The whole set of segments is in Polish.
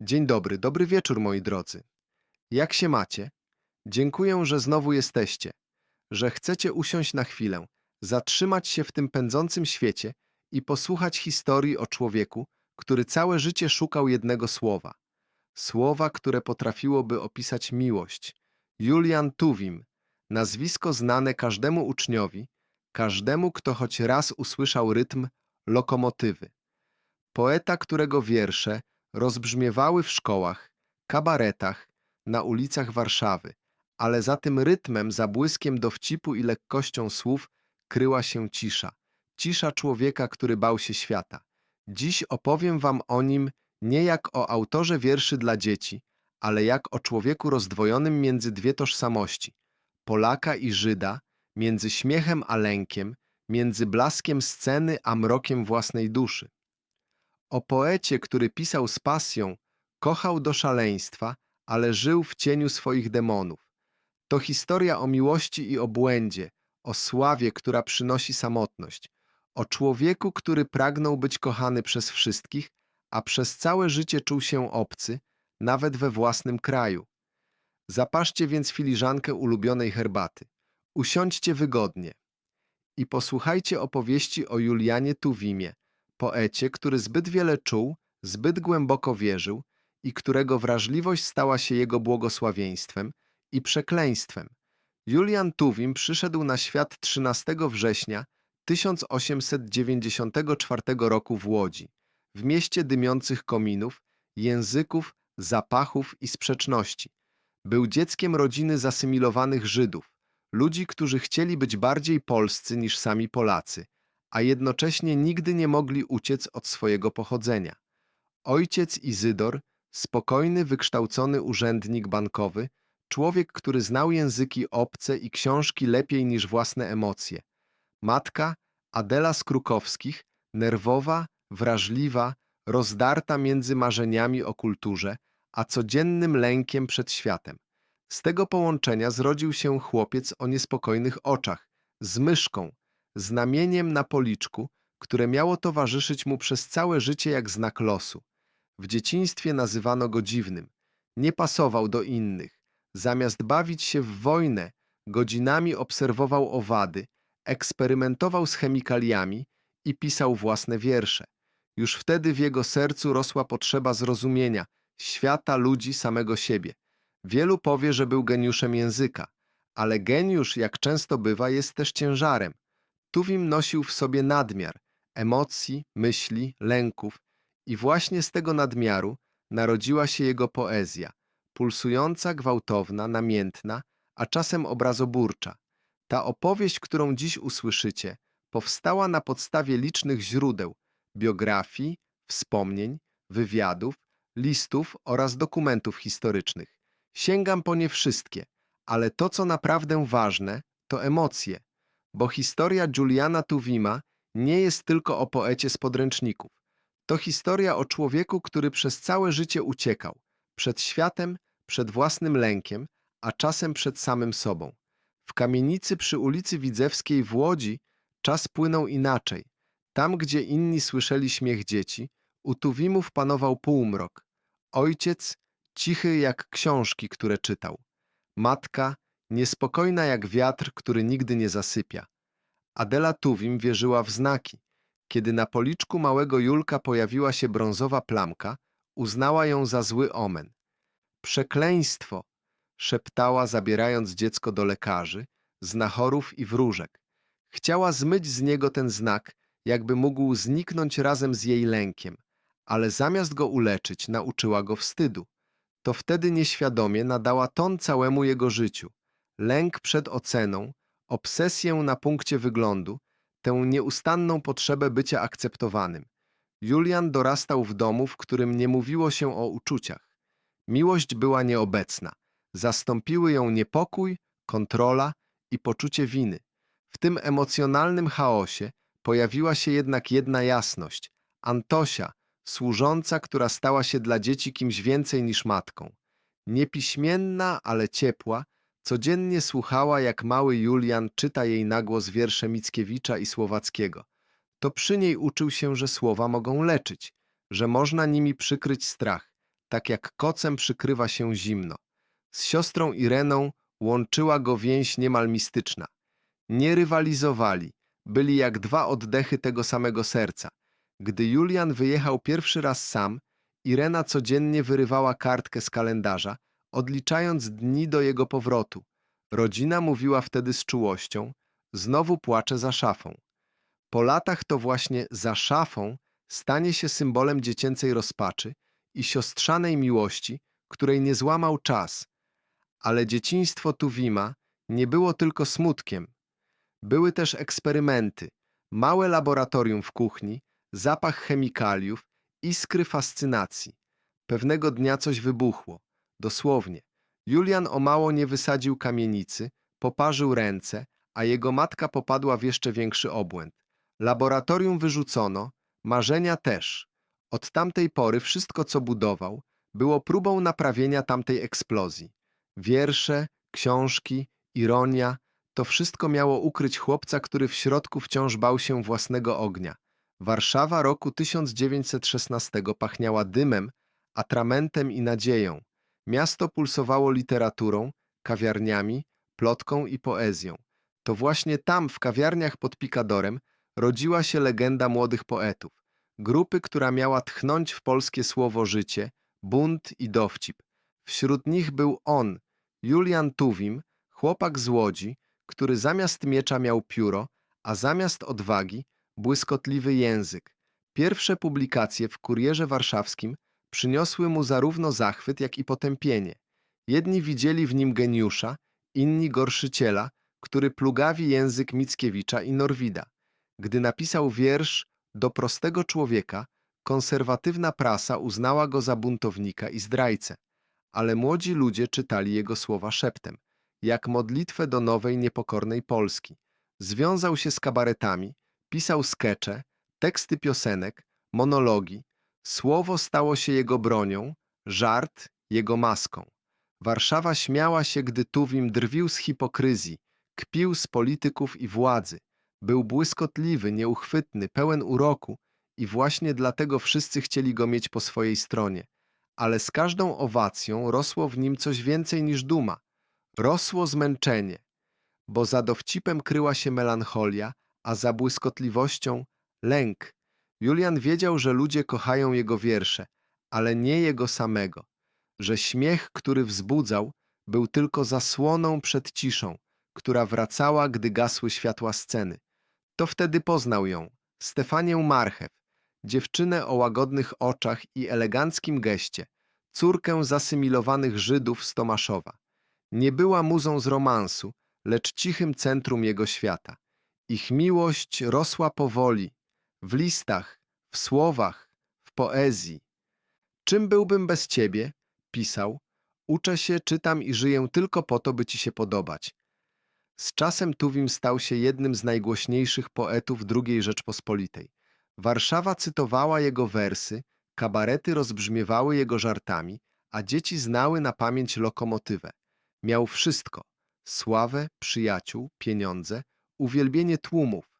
Dzień dobry, dobry wieczór moi drodzy. Jak się macie? Dziękuję, że znowu jesteście, że chcecie usiąść na chwilę, zatrzymać się w tym pędzącym świecie i posłuchać historii o człowieku, który całe życie szukał jednego słowa. Słowa, które potrafiłoby opisać miłość. Julian Tuwim, nazwisko znane każdemu uczniowi, każdemu, kto choć raz usłyszał rytm lokomotywy. Poeta, którego wiersze rozbrzmiewały w szkołach, kabaretach, na ulicach Warszawy, ale za tym rytmem, zabłyskiem dowcipu i lekkością słów kryła się cisza. Cisza człowieka, który bał się świata. Dziś opowiem wam o nim nie jak o autorze wierszy dla dzieci, ale jak o człowieku rozdwojonym między dwie tożsamości Polaka i Żyda, między śmiechem a lękiem, między blaskiem sceny a mrokiem własnej duszy. O poecie, który pisał z pasją, kochał do szaleństwa, ale żył w cieniu swoich demonów. To historia o miłości i obłędzie, o sławie, która przynosi samotność, o człowieku, który pragnął być kochany przez wszystkich, a przez całe życie czuł się obcy, nawet we własnym kraju. Zapaszcie więc filiżankę ulubionej herbaty. Usiądźcie wygodnie i posłuchajcie opowieści o Julianie Tuwimie, poecie, który zbyt wiele czuł, zbyt głęboko wierzył i którego wrażliwość stała się jego błogosławieństwem i przekleństwem. Julian Tuwim przyszedł na świat 13 września 1894 roku w Łodzi, w mieście dymiących kominów, języków, zapachów i sprzeczności. Był dzieckiem rodziny zasymilowanych Żydów, ludzi, którzy chcieli być bardziej polscy niż sami Polacy, a jednocześnie nigdy nie mogli uciec od swojego pochodzenia. Ojciec Izydor, spokojny, wykształcony urzędnik bankowy, człowiek, który znał języki obce i książki lepiej niż własne emocje. Matka Adela Skrukowskich, nerwowa, wrażliwa, rozdarta między marzeniami o kulturze, a codziennym lękiem przed światem. Z tego połączenia zrodził się chłopiec o niespokojnych oczach, z myszką, znamieniem na policzku, które miało towarzyszyć mu przez całe życie jak znak losu. W dzieciństwie nazywano go dziwnym. Nie pasował do innych. Zamiast bawić się w wojnę, godzinami obserwował owady, eksperymentował z chemikaliami i pisał własne wiersze. Już wtedy w jego sercu rosła potrzeba zrozumienia świata, ludzi, samego siebie. Wielu powie, że był geniuszem języka, ale geniusz, jak często bywa, jest też ciężarem. Tuwim nosił w sobie nadmiar emocji, myśli, lęków i właśnie z tego nadmiaru narodziła się jego poezja, pulsująca, gwałtowna, namiętna, a czasem obrazoburcza. Ta opowieść, którą dziś usłyszycie, powstała na podstawie licznych źródeł, biografii, wspomnień, wywiadów, listów oraz dokumentów historycznych. Sięgam po nie wszystkie, ale to, co naprawdę ważne, to emocje, bo historia Juliana Tuwima nie jest tylko o poecie z podręczników. To historia o człowieku, który przez całe życie uciekał przed światem, przed własnym lękiem, a czasem przed samym sobą. W kamienicy przy ulicy Widzewskiej w Łodzi czas płynął inaczej. Tam, gdzie inni słyszeli śmiech dzieci, u Tuwimów panował półmrok. Ojciec cichy jak książki, które czytał. Matka niespokojna jak wiatr, który nigdy nie zasypia. Adela Tuwim wierzyła w znaki. Kiedy na policzku małego Julka pojawiła się brązowa plamka, uznała ją za zły omen. Przekleństwo! szeptała, zabierając dziecko do lekarzy, znachorów i wróżek. Chciała zmyć z niego ten znak, jakby mógł zniknąć razem z jej lękiem, ale zamiast go uleczyć, nauczyła go wstydu. To wtedy nieświadomie nadała ton całemu jego życiu. Lęk przed oceną, obsesję na punkcie wyglądu, tę nieustanną potrzebę bycia akceptowanym. Julian dorastał w domu, w którym nie mówiło się o uczuciach. Miłość była nieobecna. Zastąpiły ją niepokój, kontrola i poczucie winy. W tym emocjonalnym chaosie pojawiła się jednak jedna jasność Antosia, służąca, która stała się dla dzieci kimś więcej niż matką. Niepiśmienna, ale ciepła, codziennie słuchała, jak mały Julian czyta jej na głos wiersze Mickiewicza i Słowackiego. To przy niej uczył się, że słowa mogą leczyć, że można nimi przykryć strach, tak jak kocem przykrywa się zimno. Z siostrą Ireną łączyła go więź niemal mistyczna. Nie rywalizowali, byli jak dwa oddechy tego samego serca. Gdy Julian wyjechał pierwszy raz sam, Irena codziennie wyrywała kartkę z kalendarza, odliczając dni do jego powrotu. Rodzina mówiła wtedy z czułością, znowu płacze za szafą. Po latach to właśnie za szafą stanie się symbolem dziecięcej rozpaczy i siostrzanej miłości, której nie złamał czas. Ale dzieciństwo Tuwima nie było tylko smutkiem. Były też eksperymenty, małe laboratorium w kuchni, zapach chemikaliów, iskry fascynacji. Pewnego dnia coś wybuchło. Dosłownie. Julian o mało nie wysadził kamienicy, poparzył ręce, a jego matka popadła w jeszcze większy obłęd. Laboratorium wyrzucono, marzenia też. Od tamtej pory wszystko, co budował, było próbą naprawienia tamtej eksplozji. Wiersze, książki, ironia, to wszystko miało ukryć chłopca, który w środku wciąż bał się własnego ognia. Warszawa roku 1916 pachniała dymem, atramentem i nadzieją. Miasto pulsowało literaturą, kawiarniami, plotką i poezją. To właśnie tam, w kawiarniach pod Pikadorem, rodziła się legenda młodych poetów. Grupy, która miała tchnąć w polskie słowo życie, bunt i dowcip. Wśród nich był on, Julian Tuwim, chłopak z Łodzi, który zamiast miecza miał pióro, a zamiast odwagi błyskotliwy język. Pierwsze publikacje w Kurierze Warszawskim przyniosły mu zarówno zachwyt, jak i potępienie. Jedni widzieli w nim geniusza, inni gorszyciela, który plugawi język Mickiewicza i Norwida. Gdy napisał wiersz do prostego człowieka, konserwatywna prasa uznała go za buntownika i zdrajcę, ale młodzi ludzie czytali jego słowa szeptem, jak modlitwę do nowej, niepokornej Polski. Związał się z kabaretami, pisał skecze, teksty piosenek, monologi. Słowo stało się jego bronią, żart jego maską. Warszawa śmiała się, gdy Tuwim drwił z hipokryzji, kpił z polityków i władzy. Był błyskotliwy, nieuchwytny, pełen uroku i właśnie dlatego wszyscy chcieli go mieć po swojej stronie. Ale z każdą owacją rosło w nim coś więcej niż duma. Rosło zmęczenie, bo za dowcipem kryła się melancholia, a za błyskotliwością lęk. Julian wiedział, że ludzie kochają jego wiersze, ale nie jego samego, że śmiech, który wzbudzał, był tylko zasłoną przed ciszą, która wracała, gdy gasły światła sceny. To wtedy poznał ją, Stefanię Marchew, dziewczynę o łagodnych oczach i eleganckim geście, córkę zasymilowanych Żydów z Tomaszowa. Nie była muzą z romansu, lecz cichym centrum jego świata. Ich miłość rosła powoli, w listach, w słowach, w poezji. Czym byłbym bez ciebie? Pisał. Uczę się, czytam i żyję tylko po to, by ci się podobać. Z czasem Tuwim stał się jednym z najgłośniejszych poetów II Rzeczpospolitej. Warszawa cytowała jego wersy, kabarety rozbrzmiewały jego żartami, a dzieci znały na pamięć lokomotywę. Miał wszystko sławę, przyjaciół, pieniądze, uwielbienie tłumów,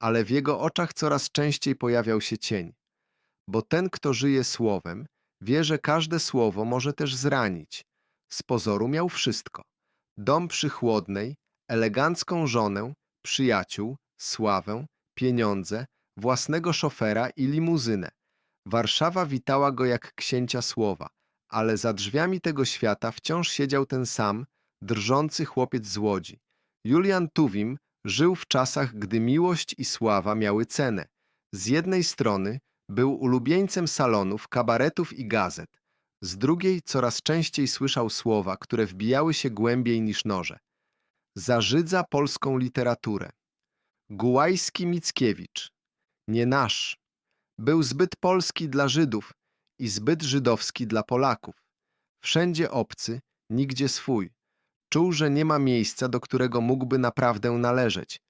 ale w jego oczach coraz częściej pojawiał się cień. Bo ten, kto żyje słowem, wie, że każde słowo może też zranić. Z pozoru miał wszystko. Dom przy Chłodnej, elegancką żonę, przyjaciół, sławę, pieniądze, własnego szofera i limuzynę. Warszawa witała go jak księcia słowa, ale za drzwiami tego świata wciąż siedział ten sam, drżący chłopiec z Łodzi. Julian Tuwim żył w czasach, gdy miłość i sława miały cenę. Z jednej strony był ulubieńcem salonów, kabaretów i gazet, z drugiej coraz częściej słyszał słowa, które wbijały się głębiej niż noże. Zażydza polską literaturę. Gułajski Mickiewicz. Nie nasz. Był zbyt polski dla Żydów i zbyt żydowski dla Polaków. Wszędzie obcy, nigdzie swój. Czuł, że nie ma miejsca, do którego mógłby naprawdę należeć.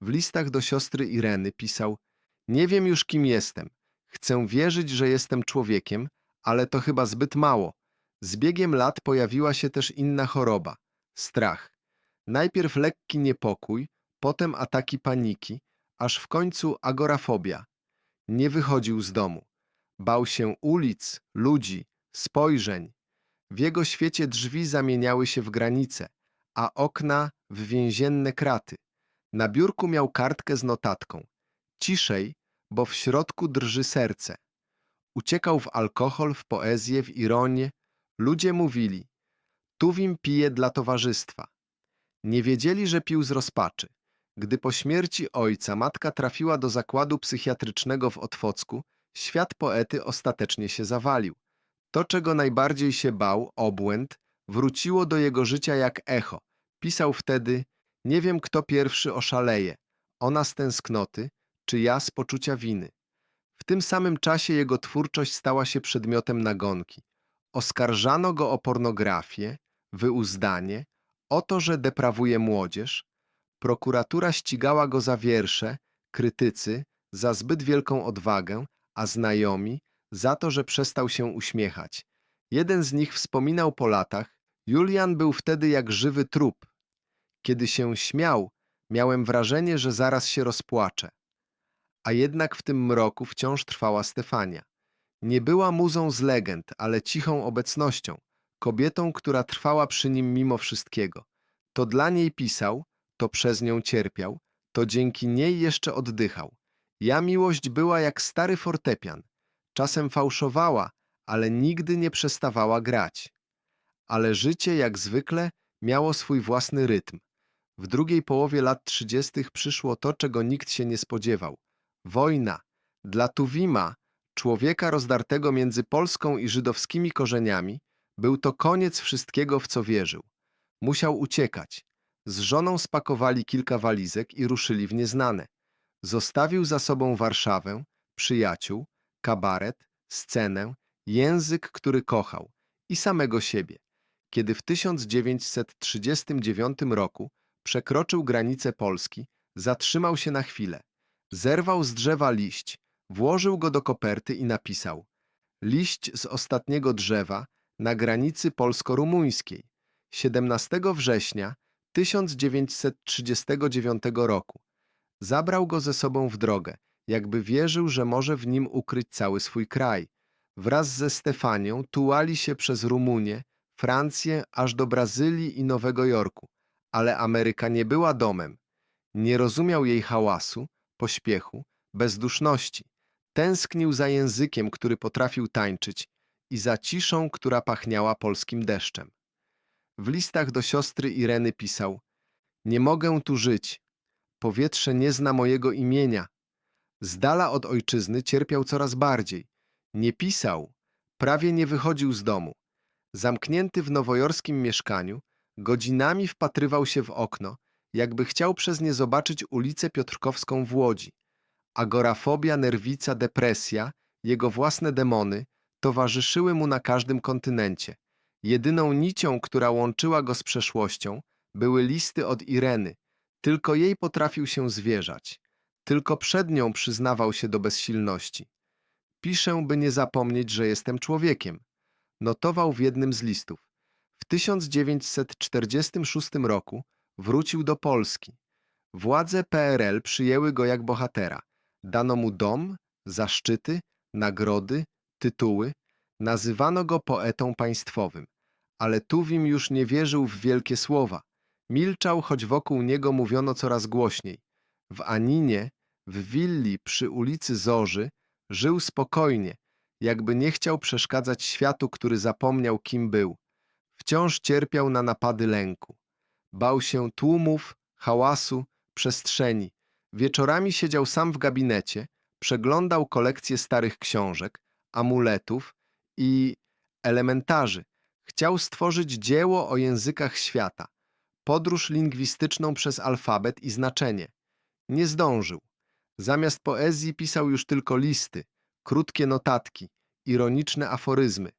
W listach do siostry Ireny pisał Nie wiem już kim jestem. Chcę wierzyć, że jestem człowiekiem, ale to chyba zbyt mało. Z biegiem lat pojawiła się też inna choroba – strach. Najpierw lekki niepokój, potem ataki paniki, aż w końcu agorafobia. Nie wychodził z domu. Bał się ulic, ludzi, spojrzeń. W jego świecie drzwi zamieniały się w granice, a okna w więzienne kraty. Na biurku miał kartkę z notatką. Ciszej, bo w środku drży serce. Uciekał w alkohol, w poezję, w ironię. Ludzie mówili, Tuwim pije dla towarzystwa. Nie wiedzieli, że pił z rozpaczy. Gdy po śmierci ojca matka trafiła do zakładu psychiatrycznego w Otwocku, świat poety ostatecznie się zawalił. To, czego najbardziej się bał, obłęd, wróciło do jego życia jak echo. Pisał wtedy, nie wiem kto pierwszy oszaleje, ona z tęsknoty, czy ja z poczucia winy. W tym samym czasie jego twórczość stała się przedmiotem nagonki. Oskarżano go o pornografię, wyuzdanie, o to, że deprawuje młodzież. Prokuratura ścigała go za wiersze, krytycy za zbyt wielką odwagę, a znajomi za to, że przestał się uśmiechać. Jeden z nich wspominał po latach, Julian był wtedy jak żywy trup. Kiedy się śmiał, miałem wrażenie, że zaraz się rozpłaczę. A jednak w tym mroku wciąż trwała Stefania. Nie była muzą z legend, ale cichą obecnością, kobietą, która trwała przy nim mimo wszystkiego. To dla niej pisał, to przez nią cierpiał, to dzięki niej jeszcze oddychał. Ja miłość była jak stary fortepian. Czasem fałszowała, ale nigdy nie przestawała grać. Ale życie, jak zwykle, miało swój własny rytm. W drugiej połowie lat trzydziestych przyszło to, czego nikt się nie spodziewał. Wojna. Dla Tuwima, człowieka rozdartego między Polską i żydowskimi korzeniami, był to koniec wszystkiego, w co wierzył. Musiał uciekać. Z żoną spakowali kilka walizek i ruszyli w nieznane. Zostawił za sobą Warszawę, przyjaciół, kabaret, scenę, język, który kochał i samego siebie. Kiedy w 1939 roku przekroczył granicę Polski, zatrzymał się na chwilę. Zerwał z drzewa liść, włożył go do koperty i napisał Liść z ostatniego drzewa na granicy polsko-rumuńskiej 17 września 1939 roku. Zabrał go ze sobą w drogę, jakby wierzył, że może w nim ukryć cały swój kraj. Wraz ze Stefanią tułali się przez Rumunię, Francję, aż do Brazylii i Nowego Jorku. Ale Ameryka nie była domem. Nie rozumiał jej hałasu, pośpiechu, bezduszności. Tęsknił za językiem, który potrafił tańczyć i za ciszą, która pachniała polskim deszczem. W listach do siostry Ireny pisał Nie mogę tu żyć. Powietrze nie zna mojego imienia. Z dala od ojczyzny cierpiał coraz bardziej. Nie pisał, prawie nie wychodził z domu. Zamknięty w nowojorskim mieszkaniu, godzinami wpatrywał się w okno, jakby chciał przez nie zobaczyć ulicę Piotrkowską w Łodzi. Agorafobia, nerwica, depresja, jego własne demony towarzyszyły mu na każdym kontynencie. Jedyną nicią, która łączyła go z przeszłością, były listy od Ireny. Tylko jej potrafił się zwierzać. Tylko przed nią przyznawał się do bezsilności. Piszę, by nie zapomnieć, że jestem człowiekiem. Notował w jednym z listów. W 1946 roku wrócił do Polski. Władze PRL przyjęły go jak bohatera. Dano mu dom, zaszczyty, nagrody, tytuły. Nazywano go poetą państwowym. Ale Tuwim już nie wierzył w wielkie słowa. Milczał, choć wokół niego mówiono coraz głośniej. W Aninie, w willi przy ulicy Zorzy, żył spokojnie, jakby nie chciał przeszkadzać światu, który zapomniał, kim był. Wciąż cierpiał na napady lęku. Bał się tłumów, hałasu, przestrzeni. Wieczorami siedział sam w gabinecie, przeglądał kolekcję starych książek, amuletów i elementarzy. Chciał stworzyć dzieło o językach świata, podróż lingwistyczną przez alfabet i znaczenie. Nie zdążył. Zamiast poezji pisał już tylko listy, krótkie notatki, ironiczne aforyzmy.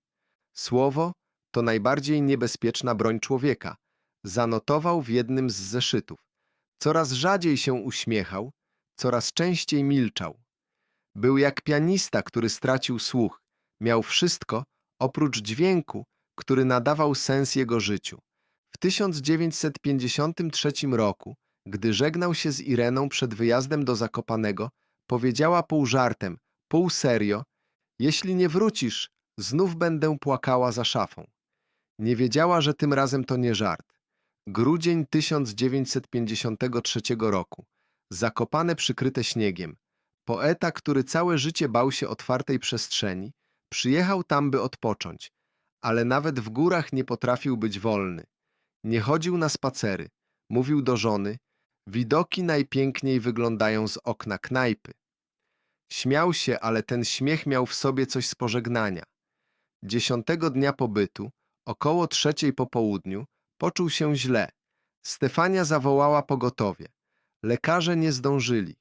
Słowo to najbardziej niebezpieczna broń człowieka. Zanotował w jednym z zeszytów. Coraz rzadziej się uśmiechał, coraz częściej milczał. Był jak pianista, który stracił słuch. Miał wszystko, oprócz dźwięku, który nadawał sens jego życiu. W 1953 roku, gdy żegnał się z Ireną przed wyjazdem do Zakopanego, powiedziała pół żartem, pół serio, jeśli nie wrócisz, Znów będę płakała za szafą. Nie wiedziała, że tym razem to nie żart. Grudzień 1953 roku. Zakopane przykryte śniegiem. Poeta, który całe życie bał się otwartej przestrzeni, przyjechał tam, by odpocząć, ale nawet w górach nie potrafił być wolny. Nie chodził na spacery. Mówił do żony, widoki najpiękniej wyglądają z okna knajpy. Śmiał się, ale ten śmiech miał w sobie coś z pożegnania. Dziesiątego dnia pobytu, około trzeciej po południu, poczuł się źle. Stefania zawołała pogotowie. Lekarze nie zdążyli.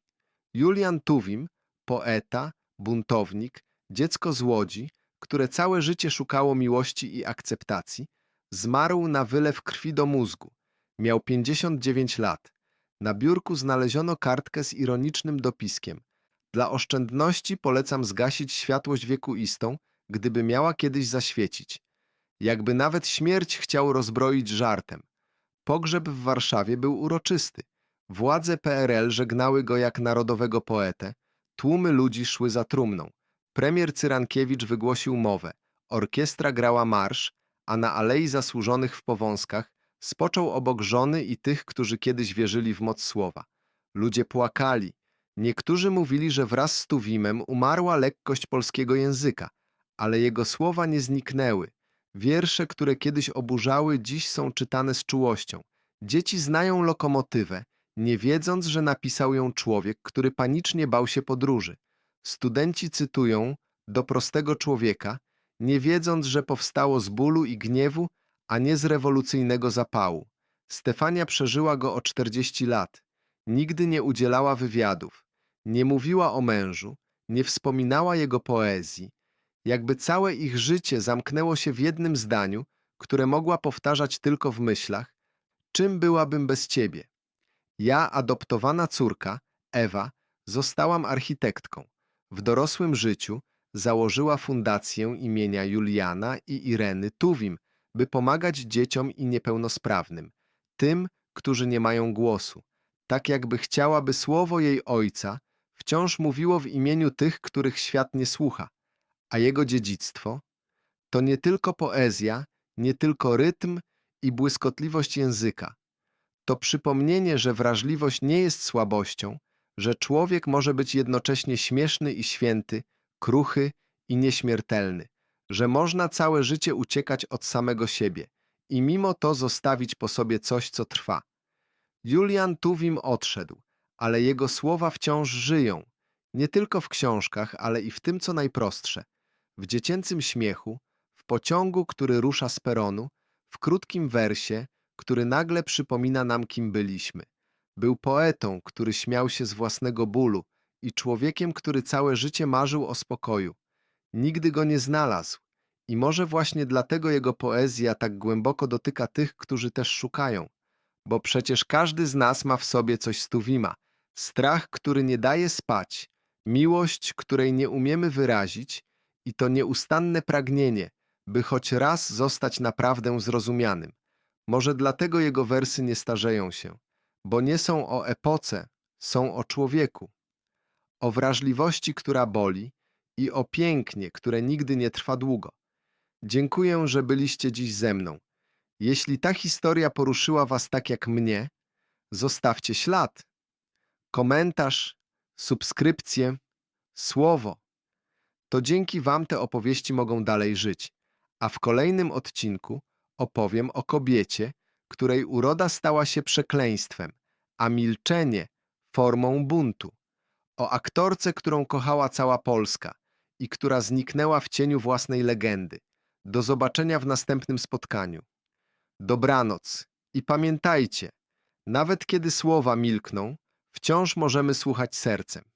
Julian Tuwim, poeta, buntownik, dziecko z Łodzi, które całe życie szukało miłości i akceptacji, zmarł na wylew krwi do mózgu. Miał 59 lat. Na biurku znaleziono kartkę z ironicznym dopiskiem. Dla oszczędności polecam zgasić światłość wiekuistą, gdyby miała kiedyś zaświecić. Jakby nawet śmierć chciał rozbroić żartem. Pogrzeb w Warszawie był uroczysty. Władze PRL żegnały go jak narodowego poetę. Tłumy ludzi szły za trumną. Premier Cyrankiewicz wygłosił mowę. Orkiestra grała marsz, a na Alei Zasłużonych w Powązkach spoczął obok żony i tych, którzy kiedyś wierzyli w moc słowa. Ludzie płakali. Niektórzy mówili, że wraz z Tuwimem umarła lekkość polskiego języka, ale jego słowa nie zniknęły. Wiersze, które kiedyś oburzały, dziś są czytane z czułością. Dzieci znają lokomotywę, nie wiedząc, że napisał ją człowiek, który panicznie bał się podróży. Studenci cytują do prostego człowieka, nie wiedząc, że powstało z bólu i gniewu, a nie z rewolucyjnego zapału. Stefania przeżyła go o 40 lat. Nigdy nie udzielała wywiadów, nie mówiła o mężu, nie wspominała jego poezji. Jakby całe ich życie zamknęło się w jednym zdaniu, które mogła powtarzać tylko w myślach: Czym byłabym bez ciebie? Ja, adoptowana córka, Ewa, zostałam architektką. W dorosłym życiu założyła fundację imienia Juliana i Ireny Tuwim, by pomagać dzieciom i niepełnosprawnym, tym, którzy nie mają głosu, tak jakby chciała, by słowo jej ojca wciąż mówiło w imieniu tych, których świat nie słucha, a jego dziedzictwo to nie tylko poezja, nie tylko rytm i błyskotliwość języka. To przypomnienie, że wrażliwość nie jest słabością, że człowiek może być jednocześnie śmieszny i święty, kruchy i nieśmiertelny, że można całe życie uciekać od samego siebie i mimo to zostawić po sobie coś, co trwa. Julian Tuwim odszedł, ale jego słowa wciąż żyją, nie tylko w książkach, ale i w tym, co najprostsze, w dziecięcym śmiechu, w pociągu, który rusza z peronu, w krótkim wersie, który nagle przypomina nam, kim byliśmy. Był poetą, który śmiał się z własnego bólu i człowiekiem, który całe życie marzył o spokoju. Nigdy go nie znalazł i może właśnie dlatego jego poezja tak głęboko dotyka tych, którzy też szukają. Bo przecież każdy z nas ma w sobie coś z Tuwima. Strach, który nie daje spać, miłość, której nie umiemy wyrazić i to nieustanne pragnienie, by choć raz zostać naprawdę zrozumianym. Może dlatego jego wersy nie starzeją się, bo nie są o epoce, są o człowieku. O wrażliwości, która boli i o pięknie, które nigdy nie trwa długo. Dziękuję, że byliście dziś ze mną. Jeśli ta historia poruszyła was tak jak mnie, zostawcie ślad. Komentarz, subskrypcję, słowo. To dzięki wam te opowieści mogą dalej żyć. A w kolejnym odcinku opowiem o kobiecie, której uroda stała się przekleństwem, a milczenie formą buntu. O aktorce, którą kochała cała Polska i która zniknęła w cieniu własnej legendy. Do zobaczenia w następnym spotkaniu. Dobranoc i pamiętajcie, nawet kiedy słowa milkną, wciąż możemy słuchać sercem.